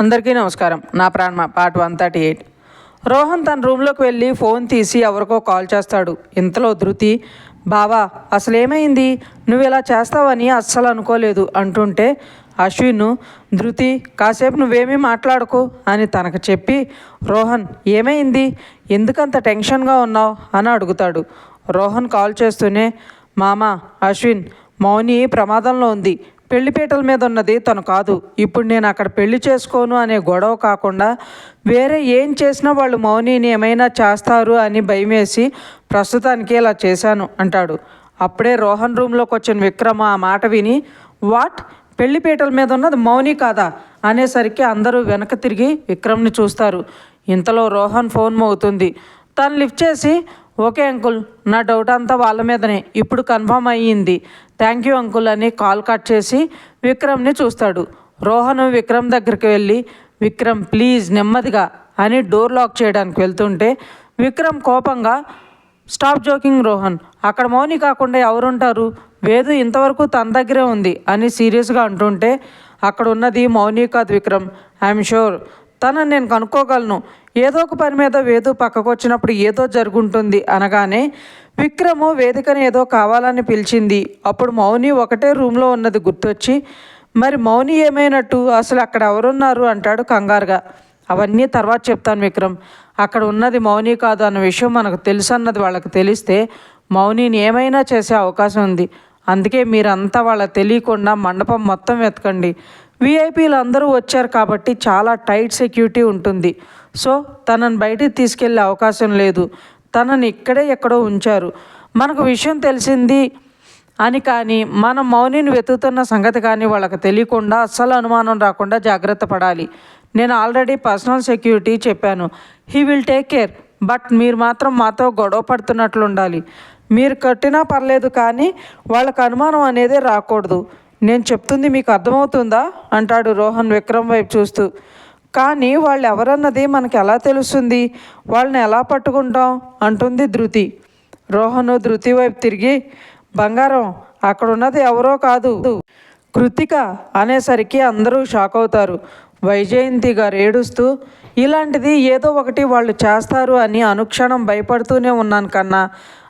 అందరికీ నమస్కారం. నా ప్రాణ part one thirty eight. Rohan తన రూమ్లోకి వెళ్ళి ఫోన్ తీసి ఎవరికో కాల్ చేస్తాడు. ఇంతలో ధృతి బావా అసలు ఏమైంది? నువ్వు ఇలా చేస్తావని అస్సలు అనుకోలేదు అంటుంటే అశ్విన్ ధృతి కాసేపు నువ్వేమీ మాట్లాడుకో అని తనకు చెప్పి రోహన్ ఏమైంది? ఎందుకంత టెన్షన్గా ఉన్నావు? అని అడుగుతాడు. రోహన్ కాల్ చేస్తూనే మామ అశ్విన్ మౌని ప్రమాదంలో ఉంది. పెళ్ళిపీటల మీద ఉన్నది తను కాదు. ఇప్పుడు నేను అక్కడ పెళ్ళి చేసుకోను అనే గొడవ కాకుండా వేరే ఏం చేసినా వాళ్ళు మౌనిని ఏమైనా చేస్తారు అని భయమేసి ప్రస్తుతానికి ఇలా చేశాను అంటాడు. అప్పుడే రోహన్ రూమ్లోకి వచ్చిన విక్రమ్ ఆ మాట విని వాట్? పెళ్ళిపీటల మీద ఉన్నది మౌని కాదా? అనేసరికి అందరూ వెనక తిరిగి విక్రమ్ని చూస్తారు. ఇంతలో రోహన్ ఫోన్ మోగుతుంది. తను లిఫ్ట్ చేసి ఓకే అంకుల్ నా డౌట్ అంతా వాళ్ళ మీదనే. ఇప్పుడు కన్ఫర్మ్ అయ్యింది. థ్యాంక్ యూ అంకుల్ అని కాల్ కట్ చేసి విక్రమ్ని చూస్తాడు. రోహన్ విక్రమ్ దగ్గరికి వెళ్ళి విక్రమ్ ప్లీజ్ నెమ్మదిగా అని డోర్ లాక్ చేయడానికి వెళ్తుంటే విక్రమ్ కోపంగా స్టాప్ జోకింగ్ రోహన్. అక్కడ మౌని కాకుండా ఎవరుంటారు? వేదు ఇంతవరకు తన దగ్గరే ఉంది అని సీరియస్గా అంటుంటే అక్కడ ఉన్నది మౌని కాదు విక్రమ్. ఐఎమ్ షూర్ తనని నేను కనుక్కోగలను. ఏదో ఒక పని మీద వేదు పక్కకు వచ్చినప్పుడు ఏదో జరుగుంటుంది అనగానే విక్రము వేదికను ఏదో కావాలని పిలిచింది. అప్పుడు మౌని ఒకటే రూమ్లో ఉన్నది గుర్తొచ్చి మరి మౌని ఏమైనట్టు? అసలు అక్కడ ఎవరున్నారు? అంటాడు కంగారుగా. అవన్నీ తర్వాత చెప్తాను విక్రమ్. అక్కడ ఉన్నది మౌని కాదు అన్న విషయం మనకు తెలుసు అన్నది వాళ్ళకి తెలిస్తే మౌనిని ఏమైనా చేసే అవకాశం ఉంది. అందుకే మీరంతా వాళ్ళకి తెలియకుండా మండపం మొత్తం వెతకండి. వీఐపీలు అందరూ వచ్చారు కాబట్టి చాలా టైట్ సెక్యూరిటీ ఉంటుంది. సో తనని బయటికి తీసుకెళ్ళే అవకాశం లేదు. తనని ఇక్కడే ఎక్కడో ఉంచారు. మనకు విషయం తెలిసింది అని కానీ మనం మౌనిని వెతుకుతున్న సంగతి కానీ వాళ్ళకి తెలియకుండా అస్సలు అనుమానం రాకుండా జాగ్రత్త పడాలి. నేను ఆల్రెడీ పర్సనల్ సెక్యూరిటీ చెప్పాను. He will take care. But మీరు మాత్రం మాతో గొడవ పడుతున్నట్లు ఉండాలి మీరు కట్టినా పర్లేదు కానీ వాళ్ళకి అనుమానం అనేది రాకూడదు. నేను చెప్తుంది మీకు అర్థమవుతుందా? అంటాడు రోహన్ విక్రమ్ వైపు చూస్తూ. కానీ వాళ్ళు ఎవరన్నది మనకు ఎలా తెలుస్తుంది? వాళ్ళని ఎలా పట్టుకుంటాం? అంటుంది ధృతి. రోహన్ ధృతి వైపు తిరిగి బంగారం అక్కడ ఉన్నది ఎవరో కాదు. కృతిక అనేసరికి అందరూ షాక్ అవుతారు. వైజయంతి గారు ఏడుస్తూ ఇలాంటిది ఏదో ఒకటి వాళ్ళు చేస్తారు అని అనుక్షణం భయపడుతూనే ఉన్నాను కన్నా.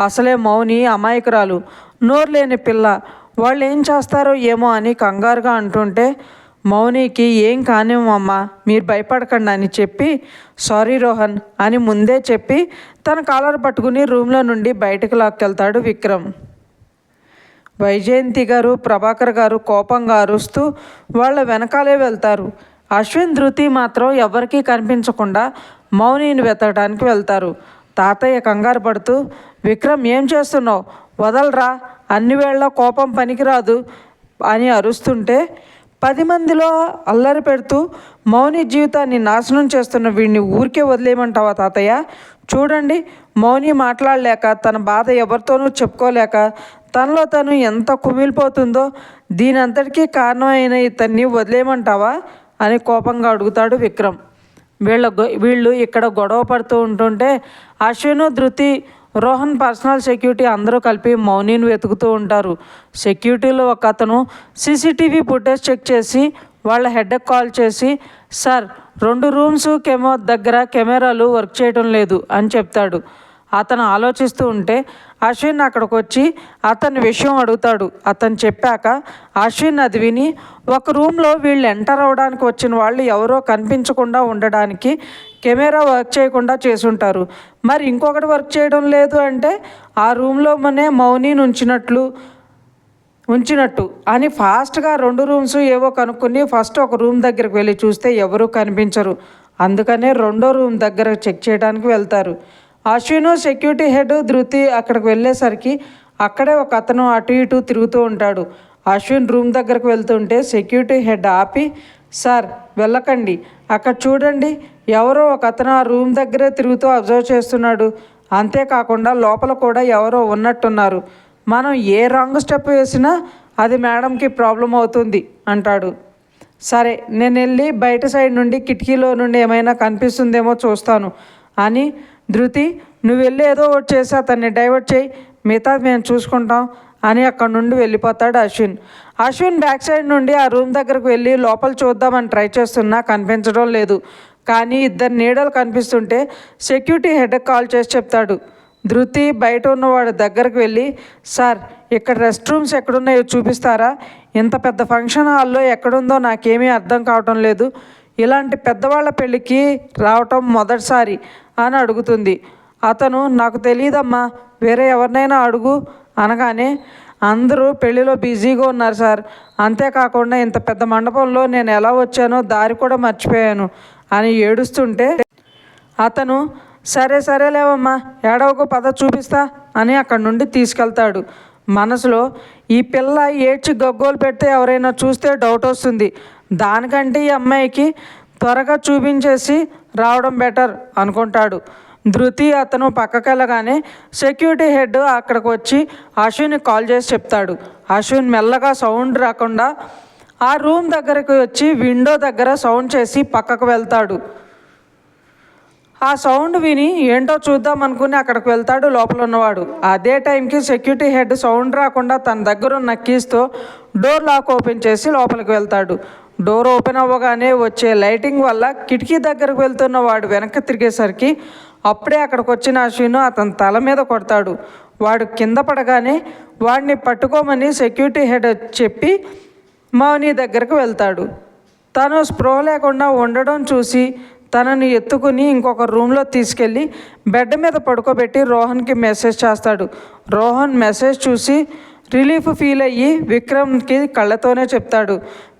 అసలే మౌని అమాయకురాలు. నోరు లేని పిల్ల. వాళ్ళు ఏం చేస్తారో ఏమో అని కంగారుగా అంటుంటే మౌనికి ఏం కానివ్వమ్మా మీరు భయపడకండి అని చెప్పి సారీ రోహన్ అని ముందే చెప్పి తన కాలర్ పట్టుకుని రూమ్లో నుండి బయటకు లాక్కెళ్తాడు విక్రమ్. వైజయంతి గారు ప్రభాకర్ గారు కోపంగా అరుస్తూ వాళ్ళ వెనకాలే వెళ్తారు. అశ్విన్ ధృతి మాత్రం ఎవరికీ కనిపించకుండా మౌనిని వెతకడానికి వెళ్తారు. తాతయ్య కంగారు పడుతూ విక్రమ్ ఏం చేస్తున్నావు? వదలరా అన్ని వేళ కోపం పనికిరాదు అని అరుస్తుంటే పది మందిలో అల్లరి పెడుతూ మౌని జీవితాన్ని నాశనం చేస్తున్న వీడిని ఊరికే వదిలేయమంటావా తాతయ్య? చూడండి మౌని మాట్లాడలేక తన బాధ ఎవరితోనూ చెప్పుకోలేక తనలో తను ఎంత కుమిలిపోతుందో దీని అంతటికీ కారణమైన ఇతన్ని వదిలేయమంటావా? అని కోపంగా అడుగుతాడు విక్రమ్. వీళ్ళ గొ- వీళ్ళు ఇక్కడ గొడవ పడుతూ ఉంటుంటే అశ్విను ధృతి రోహన్ పర్సనల్ సెక్యూరిటీ అందరూ కలిపి మౌనిని వెతుకుతూ ఉంటారు. సెక్యూరిటీలో ఒక అతను సీసీటీవీ ఫుటేజ్ చెక్ చేసి వాళ్ళ హెడ్కి కాల్ చేసి సార్ రెండు రూమ్స్ కెమో దగ్గర కెమెరాలు వర్క్ చేయటం లేదు అని చెప్తాడు. అతను ఆలోచిస్తూ ఉంటే అశ్విన్ అక్కడికి వచ్చి అతని విషయం అడుగుతాడు. అతను చెప్పాక అశ్విన్ అది విని ఒక రూమ్లో వీళ్ళు ఎంటర్ అవ్వడానికి వచ్చిన వాళ్ళు ఎవరో కనిపించకుండా ఉండడానికి కెమెరా వర్క్ చేయకుండా చేసుంటారు. మరి ఇంకొకటి వర్క్ చేయడం లేదు అంటే ఆ రూమ్లో మనే మౌని ఉంచినట్లు ఉంచినట్టు అని ఫాస్ట్గా రెండు రూమ్స్ ఏవో కనుక్కొని ఫస్ట్ ఒక రూమ్ దగ్గరికి వెళ్ళి చూస్తే ఎవరూ కనిపించరు. అందుకనే రెండో రూమ్ దగ్గర చెక్ చేయడానికి వెళ్తారు. అశ్విను సెక్యూరిటీ హెడ్ ధృతి అక్కడికి వెళ్ళేసరికి అక్కడే ఒక అతను అటు ఇటు తిరుగుతూ ఉంటాడు. అశ్విన్ రూమ్ దగ్గరకు వెళ్తుంటే సెక్యూరిటీ హెడ్ ఆపి సార్ వెళ్ళకండి. అక్కడ చూడండి. ఎవరో ఒక అతను ఆ రూమ్ దగ్గరే తిరుగుతూ అబ్జర్వ్ చేస్తున్నాడు. అంతేకాకుండా లోపల కూడా ఎవరో ఉన్నట్టున్నారు. మనం ఏ రాంగ్ స్టెప్ వేసినా అది మేడంకి ప్రాబ్లం అవుతుంది అంటాడు. సరే నేను వెళ్ళి బయట సైడ్ నుండి కిటికీలో నుండి ఏమైనా కనిపిస్తుందేమో చూస్తాను అని ధృతి నువ్వు వెళ్ళి ఏదో ఒకటి చేసి అతన్ని డైవర్ట్ చేయి. మిగతా మేము చూసుకుంటాం అని అక్కడ నుండి వెళ్ళిపోతాడు అశ్విన్. అశ్విన్ బ్యాక్ సైడ్ నుండి ఆ రూమ్ దగ్గరకు వెళ్ళి లోపల చూద్దామని ట్రై చేస్తున్నా కనిపించడం లేదు. కానీ ఇద్దరు నీడలు కనిపిస్తుంటే సెక్యూరిటీ హెడ్ కాల్ చేసి చెప్తాడు. ధృతి బయట ఉన్నవాడు దగ్గరకు వెళ్ళి సార్ ఇక్కడ రెస్ట్ రూమ్స్ ఎక్కడున్నాయో చూపిస్తారా? ఇంత పెద్ద ఫంక్షన్ హాల్లో ఎక్కడుందో నాకేమీ అర్థం కావటం లేదు. ఇలాంటి పెద్దవాళ్ళ పెళ్ళికి రావటం మొదటిసారి అని అడుగుతుంది. అతను నాకు తెలియదమ్మా వేరే ఎవరినైనా అడుగు అనగానే అందరూ పెళ్ళిలో బిజీగా ఉన్నారు సార్. అంతేకాకుండా ఇంత పెద్ద మండపంలో నేను ఎలా వచ్చానో దారి కూడా మర్చిపోయాను అని ఏడుస్తుంటే అతను సరే సరేలేవమ్మా ఏడవకు పద చూపిస్తా అని అక్కడి నుండి తీసుకెళ్తాడు. మనసులో ఈ పిల్ల ఏడ్చి గగ్గోలు పెడితే ఎవరైనా చూస్తే డౌట్ వస్తుంది. దానికంటే ఈ అమ్మాయికి త్వరగా చూపించేసి రావడం బెటర్ అనుకుంటాడు. ధృతి అతను పక్కకి వెళ్ళగానే సెక్యూరిటీ హెడ్ అక్కడికి వచ్చి అశ్విన్ కాల్ చేసి చెప్తాడు. అశ్విన్ మెల్లగా సౌండ్ రాకుండా ఆ రూమ్ దగ్గరికి వచ్చి విండో దగ్గర సౌండ్ చేసి పక్కకు వెళ్తాడు. ఆ సౌండ్ విని ఏంటో చూద్దాం అనుకుని అక్కడికి వెళ్తాడు లోపల ఉన్నవాడు. అదే టైంకి సెక్యూరిటీ హెడ్ సౌండ్ రాకుండా తన దగ్గర ఉన్న కీస్తో డోర్ లాక్ ఓపెన్ చేసి లోపలికి వెళ్తాడు. డోర్ ఓపెన్ అవ్వగానే వచ్చే లైటింగ్ వల్ల కిటికీ దగ్గరకు వెళ్తున్న వాడు వెనక్కి తిరిగేసరికి అప్పుడే అక్కడికి వచ్చిన అశ్విను అతని తల మీద కొడతాడు. వాడు కింద పడగానే వాడిని పట్టుకోమని సెక్యూరిటీ హెడ్ చెప్పి మౌని దగ్గరకు వెళ్తాడు. తను స్పృహ లేకుండా ఉండడం చూసి తనని ఎత్తుకుని ఇంకొక రూమ్లో తీసుకెళ్ళి బెడ్ మీద పడుకోబెట్టి రోహన్కి మెసేజ్ చేస్తాడు. రోహన్ మెసేజ్ చూసి రిలీఫ్ ఫీల్ అయ్యి విక్రమ్కి కళ్ళతోనే చెప్తాడు.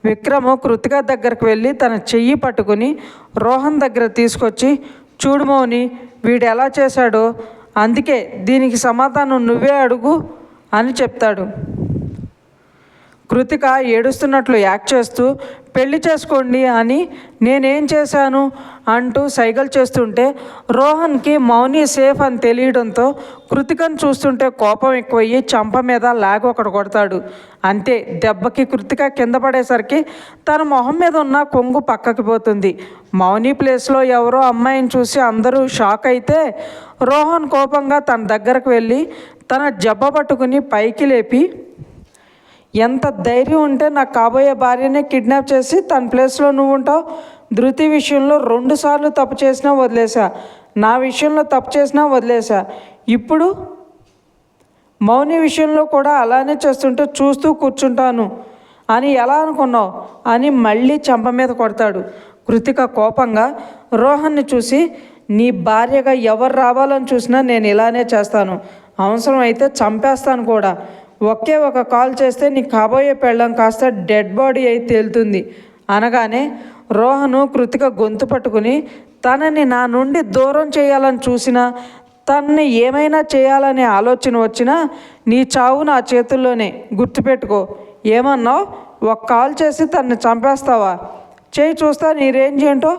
విక్రమ్ కృతిక దగ్గరకు వెళ్ళి తన చెయ్యి పట్టుకుని రోహన్ దగ్గర తీసుకొచ్చి చూడు మౌని వీడు ఎలా చేశాడో అందుకే దీనికి సమాధానం నువ్వే అడుగు అని చెప్తాడు. కృతిక ఏడుస్తున్నట్లు యాక్ట్ చేస్తూ పెళ్ళి చేసుకోండి అని నేనేం చేశాను? అంటూ సైగలు చేస్తుంటే రోహన్కి మౌని సేఫ్ అని తెలియడంతో కృతికను చూస్తుంటే కోపం ఎక్కువయ్యి చంప మీద లాగి ఒకటి కొడతాడు. అంతే దెబ్బకి కృతిక కింద పడేసరికి తన మొహం మీద ఉన్న కొంగు పక్కకి పోతుంది. మౌని ప్లేస్లో ఎవరో అమ్మాయిని చూసి అందరూ షాక్ అయితే రోహన్ కోపంగా తన దగ్గరకు వెళ్ళి తన జబ్బ పట్టుకుని పైకి లేపి ఎంత ధైర్యం ఉంటే నాకు కాబోయే భార్యనే కిడ్నాప్ చేసి తన ప్లేస్లో నువ్వు ఉంటావు. ధృతి విషయంలో రెండు సార్లు తప్పు చేసినా వదిలేసా నా విషయంలో తప్పు చేసినా వదిలేసా ఇప్పుడు మౌని విషయంలో కూడా అలానే చేస్తుంటే చూస్తూ కూర్చుంటాను. అని ఎలా అనుకున్నావు? అని మళ్ళీ చెంప మీద కొడతాడు. కృతిక కోపంగా రోహన్ని చూసి నీ భార్యగా ఎవరు రావాలని చూసినా నేను ఇలానే చేస్తాను. అవసరం అయితే చంపేస్తాను కూడా. ఒకే ఒక కాల్ చేస్తే నీ కాబోయే పెళ్ళం కాస్త డెడ్ బాడీ అయి తేలుతుంది. అనగానే రోహను కృతిక గొంతు పట్టుకుని తనని నా నుండి దూరం చేయాలని చూసినా తనని ఏమైనా చేయాలనే ఆలోచన వచ్చినా నీ చావు నా చేతుల్లోనే. గుర్తుపెట్టుకో ఏమన్నావు? ఒక కాల్ చేసి తనని చంపేస్తావా? చేయి చూస్తా నీ రేంజ్ ఏంటో?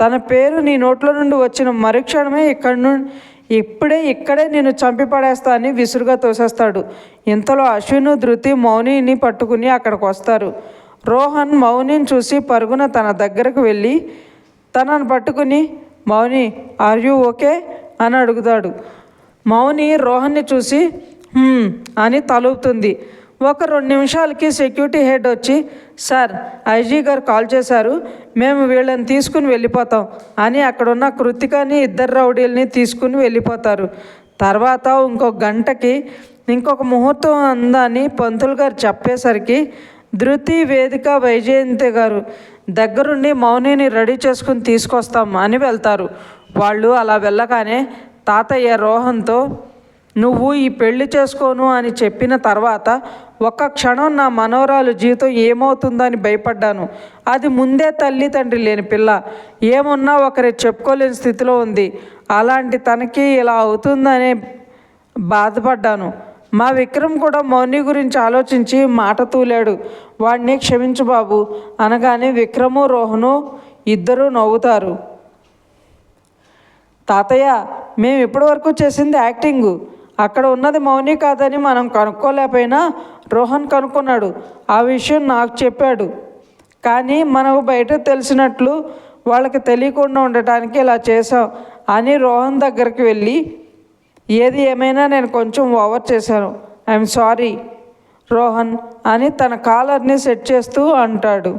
తన పేరు నీ నోట్లో నుండి వచ్చిన మరుక్షణమే ఇక్కడి నుండి ఇప్పుడే ఇక్కడే నేను చంపి పడేస్తా అని విసురుగా తోసేస్తాడు. ఇంతలో అశ్విను ధృతి మౌనిని పట్టుకుని అక్కడికి వస్తారు. రోహన్ మౌనిని చూసి పరుగున తన దగ్గరకు వెళ్ళి తనను పట్టుకుని మౌని ఆర్ యూ ఓకే అని అడుగుతాడు. మౌని రోహన్ని చూసి అని తలుపుతుంది. ఒక రెండు నిమిషాలకి సెక్యూరిటీ హెడ్ వచ్చి సార్ ఐజీ గారు కాల్ చేశారు. మేము వీళ్ళని తీసుకుని వెళ్ళిపోతాం. అని అక్కడున్న కృతికని ఇద్దరు రౌడీల్ని తీసుకుని వెళ్ళిపోతారు. తర్వాత ఇంకో గంటకి ఇంకొక ముహూర్తం అందని పంతులు గారు చెప్పేసరికి ధృతి వేదిక వైజయంతి గారు దగ్గరుండి మౌనిని రెడీ చేసుకుని తీసుకొస్తాం అని వెళ్తారు. వాళ్ళు అలా వెళ్ళగానే తాతయ్య రోహన్తో నువ్వు ఈ పెళ్ళి చేసుకోను అని చెప్పిన తర్వాత ఒక్క క్షణం నా మనవరాలు జీవితం ఏమవుతుందని భయపడ్డాను. అది ముందే తల్లి తండ్రి లేని పిల్ల. ఏమున్నా ఒకరి చెప్పుకోలేని స్థితిలో ఉంది. అలాంటి తనకి ఇలా అవుతుందనే బాధపడ్డాను. మా విక్రమ్ కూడా మౌని గురించి ఆలోచించి మాట తూలాడు. వాడిని క్షమించు బాబు అనగానే విక్రము రోహను ఇద్దరూ నవ్వుతారు. తాతయ్య మేము ఇప్పటివరకు చేసింది యాక్టింగు. అక్కడ ఉన్నది మౌని కాదని మనం కనుక్కోలేకపోయినా రోహన్ కనుక్కున్నాడు. ఆ విషయం నాకు చెప్పాడు. కానీ మనకు బయట తెలిసినట్లు వాళ్ళకి తెలియకుండా ఉండటానికి ఇలా చేసాం అని రోహన్ దగ్గరికి వెళ్ళి ఏది ఏమైనా నేను కొంచెం ఓవర్ చేశాను. ఐఎమ్ సారీ రోహన్ అని తన కాలర్ని సెట్ చేస్తూ అంటాడు.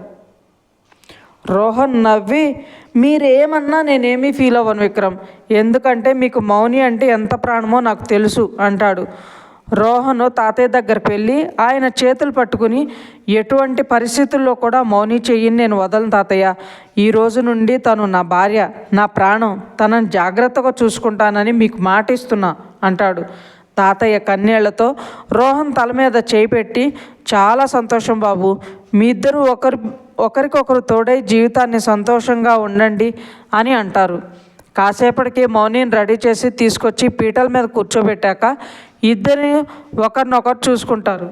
రోహన్ నవ్వి మీరేమన్నా నేనేమీ ఫీల్ అవ్వను విక్రమ్. ఎందుకంటే మీకు మౌని అంటే ఎంత ప్రాణమో నాకు తెలుసు అంటాడు. రోహన్ తాతయ్య దగ్గరికి వెళ్ళి ఆయన చేతులు పట్టుకుని ఎటువంటి పరిస్థితుల్లో కూడా మౌని చెయ్యిని నేను వదలను తాతయ్య. ఈ రోజు నుండి తను నా భార్య నా ప్రాణం తనను జాగ్రత్తగా చూసుకుంటానని మీకు మాట ఇస్తున్నా అంటాడు. తాతయ్య కన్నీళ్ళతో రోహన్ తల మీద చేయి పెట్టి చాలా సంతోషం బాబు. మీ ఇద్దరు ఒకరి ఒకరికొకరు తోడై జీవితాన్ని సంతోషంగా ఉండండి అని అంటారు. కాసేపటికి మౌనిని రెడీ చేసి తీసుకొచ్చి పీటల మీద కూర్చోబెట్టాక ఇద్దరిని ఒకరినొకరు చూసుకుంటారు.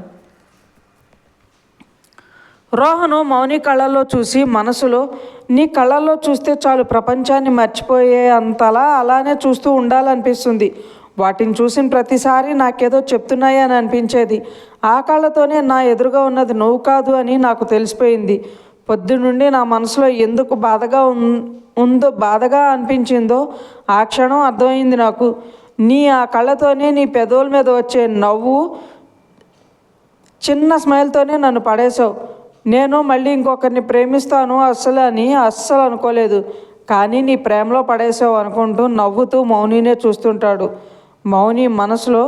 రోహను మౌని కళ్ళల్లో చూసి మనసులో నీ కళ్ళల్లో చూస్తే చాలు ప్రపంచాన్ని మర్చిపోయే అంతలా అలానే చూస్తూ ఉండాలనిపిస్తుంది. వాటిని చూసిన ప్రతిసారి నాకేదో చెప్తున్నాయని అని అనిపించేది. ఆ కళ్ళతోనే నా ఎదురుగా ఉన్నది నువ్వు కాదు అని నాకు తెలిసిపోయింది. పొద్దునుండి నా మనసులో ఎందుకు బాధగా ఉందో బాధగా అనిపించిందో ఆ క్షణం అర్థమైంది నాకు. నీ ఆ కళ్ళతోనే నీ పెదవుల మీద వచ్చే నవ్వు చిన్న స్మైల్తోనే నన్ను పడేశావు. నేను మళ్ళీ ఇంకొకరిని ప్రేమిస్తాను అస్సలు అని అస్సలు అనుకోలేదు. కానీ నీ ప్రేమలో పడేసావు అనుకుంటూ నవ్వుతూ మౌనినే చూస్తుంటాడు. మౌని మనసులో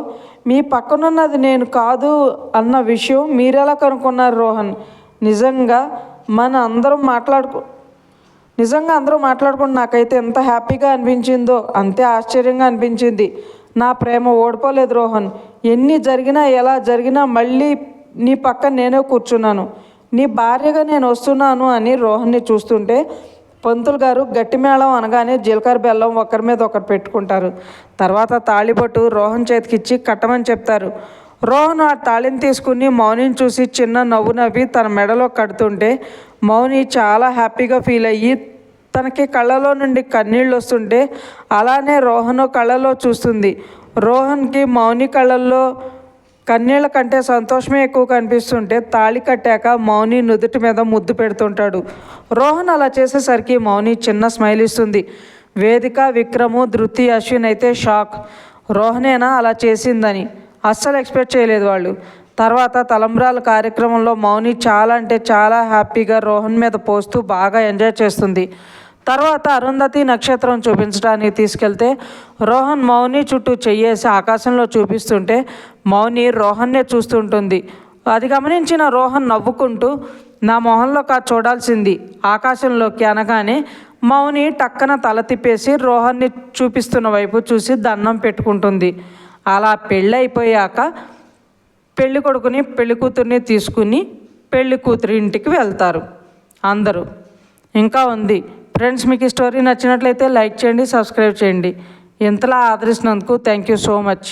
మీ పక్కనున్నది నేను కాదు అన్న విషయం మీరెలా కనుక్కున్నారు రోహన్? నిజంగా మన అందరం మాట్లాడుకో నిజంగా అందరూ మాట్లాడుకుంటూ నాకైతే ఎంత హ్యాపీగా అనిపించిందో అంతే ఆశ్చర్యంగా అనిపించింది. నా ప్రేమ ఓడిపోలేదు రోహన్. ఎన్ని జరిగినా ఎలా జరిగినా మళ్ళీ నీ పక్క నేనే కూర్చున్నాను. నీ భార్యగా నేను వస్తున్నాను అని రోహన్ని చూస్తుంటే పంతులు గారు గట్టి మేళం అనగానే జీలకర్ర బెల్లం ఒకరి మీద ఒకరు పెట్టుకుంటారు. తర్వాత తాళిబొట్టు రోహన్ చేతికిచ్చి కట్టమని చెప్తారు. రోహన్ ఆ తాళిని తీసుకుని మౌనిని చూసి చిన్న నవ్వు నవ్వి తన మెడలో కడుతుంటే మౌని చాలా హ్యాపీగా ఫీల్ అయ్యి తనకి కళ్ళలో నుండి కన్నీళ్ళు వస్తుంటే అలానే రోహన్ కళ్ళలో చూస్తుంది. రోహన్కి మౌని కళ్ళల్లో కన్నీళ్ళ కంటే సంతోషమే ఎక్కువ కనిపిస్తుంటే తాళి కట్టాక మౌని నుదుటి మీద ముద్దు పెడుతుంటాడు. రోహన్ అలా చేసేసరికి మౌని చిన్న స్మైల్ ఇస్తుంది. వేదిక విక్రము ధృతి అశ్విన్ అయితే షాక్. రోహనేనా అలా చేసిందని. అస్సలు ఎక్స్పెక్ట్ చేయలేదు వాళ్ళు. తర్వాత తలంబ్రాల కార్యక్రమంలో మౌని చాలా అంటే చాలా హ్యాపీగా రోహన్ మీద పోస్తూ బాగా ఎంజాయ్ చేస్తుంది. తర్వాత అరుంధతి నక్షత్రం చూపించడానికి తీసుకెళ్తే రోహన్ మౌని చుట్టూ చెయ్యేసి ఆకాశంలో చూపిస్తుంటే మౌని రోహన్నే చూస్తుంటుంది. అది గమనించిన రోహన్ నవ్వుకుంటూ నా మొహంలో కా చూడాల్సింది ఆకాశంలోకి అనగానే మౌని టక్కన తల తిప్పేసి రోహన్ని చూపిస్తున్న వైపు చూసి దండం పెట్టుకుంటుంది. అలా పెళ్ళి అయిపోయాక కొడుకుని పెళ్ళి కూతుర్ని తీసుకుని పెళ్ళి కూతురి ఇంటికి వెళ్తారు అందరూ. ఇంకా ఉంది. ఫ్రెండ్స్ మీకు ఈ స్టోరీ నచ్చినట్లయితే లైక్ చేయండి సబ్స్క్రైబ్ చేయండి. ఇంతలా ఆదరిస్తున్నందుకు థ్యాంక్ యూ సో మచ్